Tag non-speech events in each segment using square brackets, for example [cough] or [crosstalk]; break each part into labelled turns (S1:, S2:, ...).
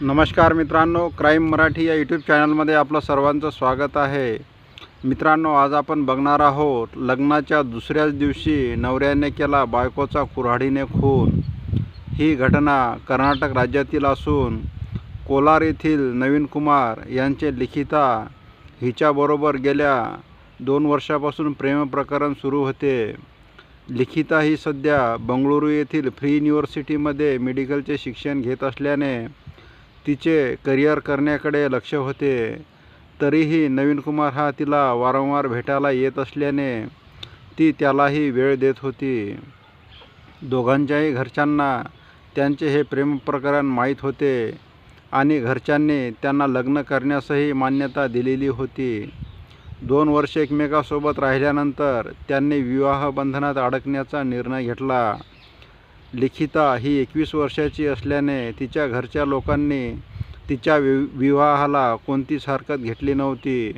S1: नमस्कार मित्रांनो क्राईम मराठी या यूट्यूब चॅनलमध्ये आपलं सर्वांचं स्वागत आहे. मित्रांनो आज आपण बघणार आहोत लग्नाच्या दुसऱ्याच दिवशी नवऱ्याने केला बायकोचा कुऱ्हाडीने खून. ही घटना कर्नाटक राज्यातील असून कोलार येथील नवीन कुमार यांचे लिखिता हिच्याबरोबर गेल्या दोन वर्षापासून प्रेमप्रकरण सुरू होते. लिखिता ही सध्या बंगळुरू येथील फ्री युनिव्हर्सिटीमध्ये मेडिकलचे शिक्षण घेत असल्याने तिचे करिअर करण्याकडे लक्ष होते. तरीही नवीन कुमार हा तिला वारंवार भेटायला येत असल्याने ती त्यालाही वेळ देत होती. दोघांच्याही घरच्यांना त्यांचे हे प्रेमप्रकरण माहीत होते आणि घरच्यांनी त्यांना लग्न करण्यासही मान्यता दिलेली होती. दोन वर्ष एकमेकासोबत राहिल्यानंतर त्यांनी विवाह बंधनात अडकण्याचा निर्णय घेतला. लिखिता ही एकवीस वर्षाची असल्याने तिच्या घरच्या लोकांनी तिच्या वि विवाहाला कोणतीच हरकत घेतली नव्हती.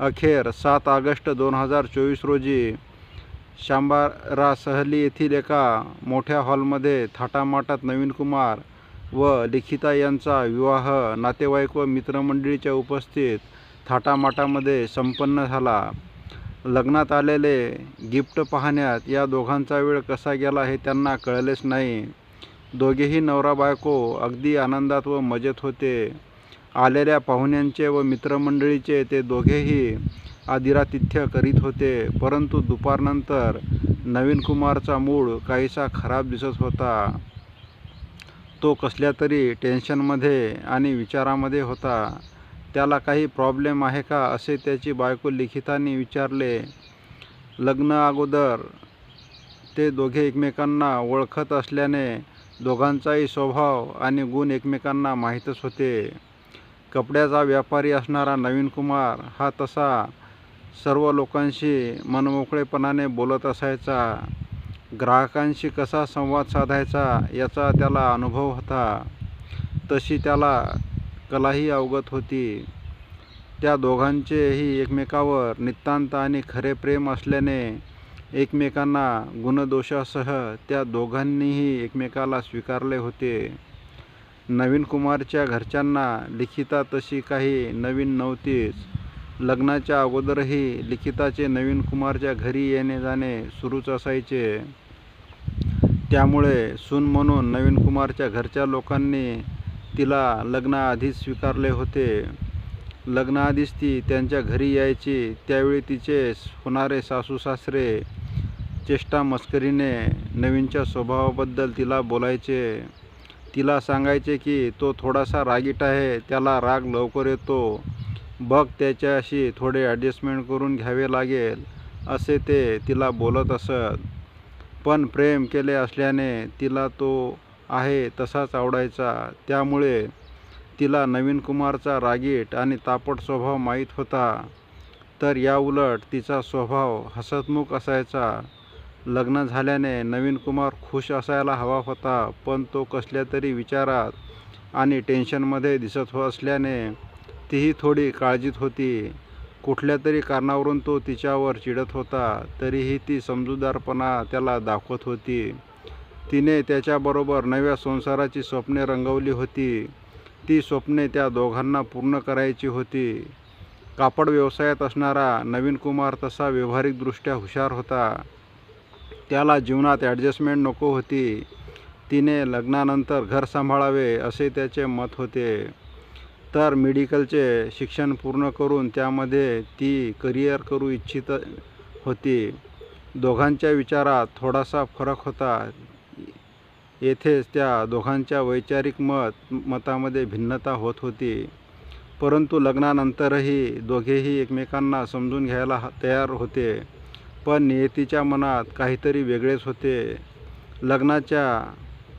S1: अखेर सात ऑगस्ट दोन हजार चोवीस रोजी शांबारा सहली येथील एका मोठ्या हॉलमध्ये थाटामाटात नवीन कुमार व लिखिता यांचा विवाह नातेवाईक व मित्रमंडळीच्या उपस्थित थाटामाटामध्ये संपन्न झाला. लग्नात आलेले गिफ्ट पाहण्यात या दोघांचा वेळ कसा गेला हे त्यांना कळलेच नाही. दोघेही नवरा बायको अगदी आनंदात व मजेत होते. आलेल्या पाहुण्यांचे व मित्रमंडळीचे ते दोघेही आदिरातिथ्य करीत होते. परंतु दुपारनंतर नवीन कुमारचा मूड काहीसा खराब दिसत होता. तो कसल्या तरी टेन्शनमध्ये आणि विचारामध्ये होता. त्याला काही प्रॉब्लेम आहे का असे त्याची बायको लिखिताने विचारले. लग्न अगोदर ते दोघे एकमेकांना ओळखत असल्याने दोघांचाही स्वभाव आणि गुण एकमेकांना माहीतच होते. कपड्याचा व्यापारी असणारा नवीन कुमार हा तसा सर्व लोकांशी मनमोकळेपणाने बोलत असायचा. ग्राहकांशी कसा संवाद साधायचा याचा त्याला अनुभव होता. तशी त्याला कलाही अवगत होती. त्या दोघांचेही एकमेकावर नितांत आणि खरे प्रेम असल्याने एकमेकांना गुणदोषासह त्या दोघांनीही एकमेकाला स्वीकारले होते. नवीन कुमारच्या घरच्यांना लिखिता तशी काही नवीन नव्हतीच. लग्नाच्या अगोदरही लिखिताचे नवीन कुमारच्या घरी येणे जाणे सुरूच असायचे. त्यामुळे सून म्हणून नवीन कुमारच्या घरच्या लोकांनी तिला लग्नाआधीच स्वीकारले होते. लग्नाआधीच ती त्यांच्या घरी यायची. त्यावेळी तिचे होणारे सासू सासरे चेष्टा मस्करीने नवीनच्या स्वभावाबद्दल तिला बोलायचे. तिला सांगायचे की तो थोडासा रागीट आहे. त्याला राग लवकर येतो. बघ त्याच्याशी थोडे ॲडजस्टमेंट करून घ्यावे लागेल. असे ते तिला बोलत असत. पण प्रेम केले असल्याने तिला तो आहे तसाच आवडायचा. त्यामुळे तिला नवीन कुमारचा रागीट आणि तापट स्वभाव माहीत होता. तर याउलट तिचा स्वभाव हसतमुख असायचा. लग्न झाल्याने नवीन कुमार खुश असायला हवा होता पण तो कसल्या तरी विचारात आणि टेन्शनमध्ये दिसत हो असल्याने तीही थोडी काळजीत होती. कुठल्या तरी कारणावरून तो तिच्यावर चिडत होता तरीही ती समजूतदारपणा त्याला दाखवत होती. तिने त्याच्याबरोबर नव्या संसाराची स्वप्ने रंगवली होती. ती स्वप्ने त्या दोघांना पूर्ण करायची होती. कापड व्यवसायात असणारा नवीन कुमार तसा व्यावहारिकदृष्ट्या हुशार होता. त्याला जीवनात ॲडजस्टमेंट नको होती. तिने लग्नानंतर घर सांभाळावे असे त्याचे मत होते. तर मेडिकलचे शिक्षण पूर्ण करून त्यामध्ये ती करिअर करू इच्छित होती. दोघांच्या विचारात थोडासा फरक होता. येथेच त्या दोघांच्या वैचारिक मत मतामध्ये भिन्नता होत होती. परंतु लग्नानंतरही दोघेही एकमेकांना समजून घ्यायला तयार होते. पण नियतीच्या मनात काहीतरी वेगळेच होते. लग्नाच्या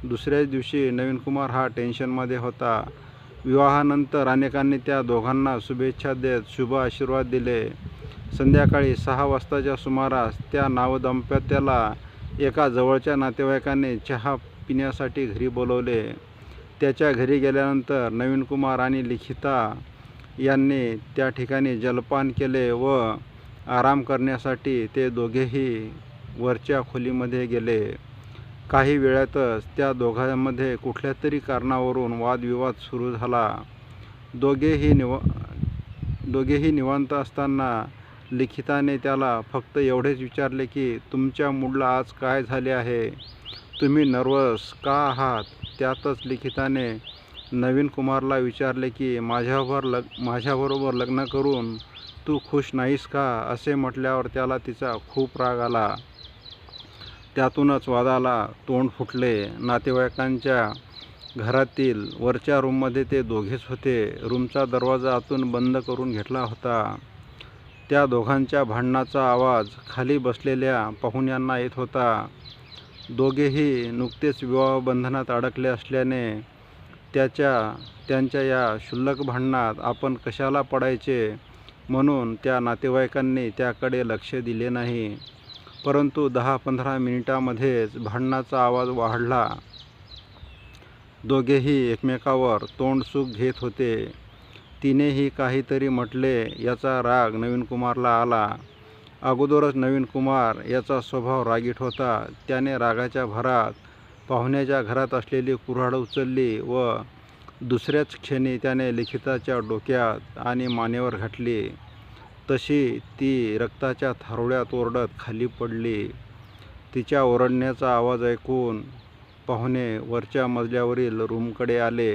S1: दुसऱ्याच दिवशी नवीन कुमार हा टेन्शनमध्ये होता. विवाहानंतर अनेकांनी त्या दोघांना शुभेच्छा देत शुभ आशीर्वाद दिले. संध्याकाळी सहा वाजताच्या सुमारास त्या नावदंपत्याला एका जवळच्या नातेवाईकाने चहा पिण्यासाठी घरी बोलवले. त्याच्या घरी गेल्यानंतर नवीन कुमार आणि लिखिता यांनी त्या ठिकाणी जलपान केले व आराम करण्यासाठी ते दोघेही वरच्या खोलीमध्ये गेले. काही वेळातच त्या दोघांमध्ये कुठल्या तरी कारणावरून वादविवाद सुरू झाला. दोघेही निव दोघेही निवांत असताना लिखिताने त्याला फक्त एवढेच विचारले की तुमच्या मूडला आज काय झाले आहे? तुम्ही नर्वस का आहात? त्यातच लिखिताने नवीन कुमारला विचारले की माझ्यावर लग माझ्याबरोबर लग्न करून तू खुश नाहीस का? असे म्हटल्यावर त्याला तिचा खूप राग आला. त्यातूनच वादाला तोंड फुटले. नातेवाईकांच्या घरातील वरच्या रूममध्ये ते दोघेच होते. रूमचा दरवाजा आतून बंद करून घेतला होता. त्या दोघांच्या भांडणाचा आवाज खाली बसलेल्या पाहुण्यांना येत होता. दोघेही नुकतेच विवाहबंधनात अडकले असल्याने त्याच्या त्यांच्या या क्षुल्लक भांडणात आपण कशाला पडायचे म्हणून त्या नातेवाईकांनी त्याकडे लक्ष दिले नाही. परंतु दहा पंधरा मिनिटामध्येच भांडणाचा आवाज वाढला. दोघेही एकमेकावर तोंडसुख घेत होते. तिनेही काहीतरी म्हटले याचा राग नवीन कुमारला आला. अगोदरच नवीन कुमार याचा स्वभाव रागीट होता. त्याने रागाच्या भरात पाहुण्याच्या घरात असलेली कुऱ्हाड उचलली व दुसऱ्याच क्षणी त्याने लिखिताच्या डोक्यात आणि मानेवर घातली. तशी ती रक्ताच्या थारोळ्यात ओरडत खाली पडली. तिच्या ओरडण्याचा आवाज ऐकून पाहुणे वरच्या मजल्यावरील रूमकडे आले.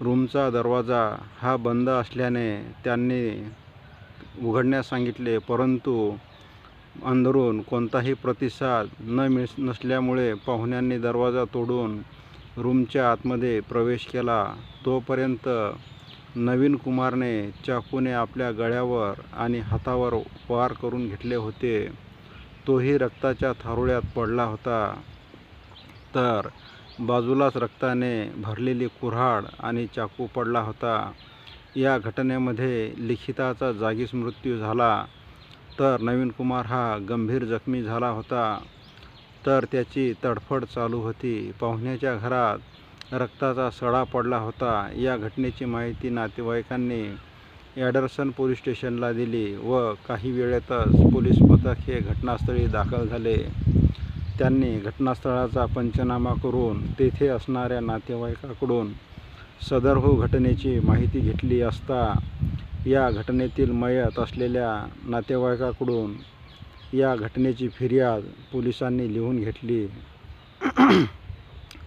S1: रूमचा दरवाजा हा बंद असल्याने त्यांनी उघडण्यास सांगितले परंतु अंदरून कोणताही प्रतिसाद न मिळ नसल्यामुळे पाहुण्यांनी दरवाजा तोडून रूमच्या आतमध्ये प्रवेश केला. तोपर्यंत नवीन कुमारने चाकूने आपल्या गळ्यावर आणि हातावर वार करून घेतले होते. तोही रक्ताच्या थारोळ्यात पडला होता. तर बाजूलाच रक्ताने भरलेली कुऱ्हाड आणि चाकू पडला होता. या घटनेमध्ये लिखिताचा जागीच मृत्यू झाला. तर नवीन कुमार हा गंभीर जखमी झाला होता. तर त्याची तडफड चालू होती. पाहुण्याच्या घरात रक्ताचा सडा पडला होता. या घटनेची माहिती नातेवाईकांनी ॲडरसन पोलीस स्टेशनला दिली व काही वेळेतच पोलीस पथक हे घटनास्थळी दाखल झाले. त्यांनी घटनास्थळाचा पंचनामा करून तेथे असणाऱ्या नातेवाईकाकडून सदर हो घटनेची माहिती घेतली असता या घटनेतील मयत असलेल्या नातेवाईकाकडून या घटनेची फिर्याद पोलिसांनी लिहून घेतली. [clears throat]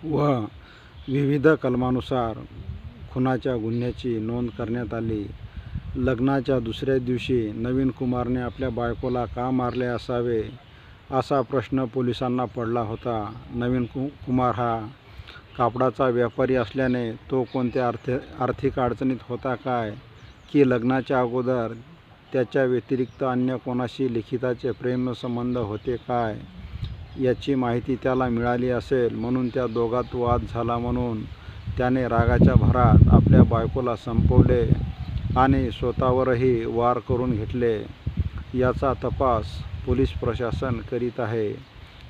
S1: व विविध कलमानुसार खुनाच्या गुन्ह्याची नोंद करण्यात आली. लग्नाच्या दुसऱ्या दिवशी नवीन कुमारने आपल्या बायकोला का मारले असावे असा प्रश्न पोलिसांना पडला होता. नवीन कु कुमार हा कापडाचा व्यापारी असल्याने तो कोणत्या अर्थ आर्थिक अडचणीत होता काय की लग्नाच्या अगोदर त्याच्या व्यतिरिक्त अन्य कोणाशी लिखिताचे प्रेमसंबंध होते काय याची माहिती त्याला मिळाली असेल म्हणून त्या दोघात वाद झाला म्हणून त्याने रागाच्या भरात आपल्या बायकोला संपवले आणि स्वतःवरही वार करून घेतले. याचा तपास पोलीस प्रशासन करीत आहे.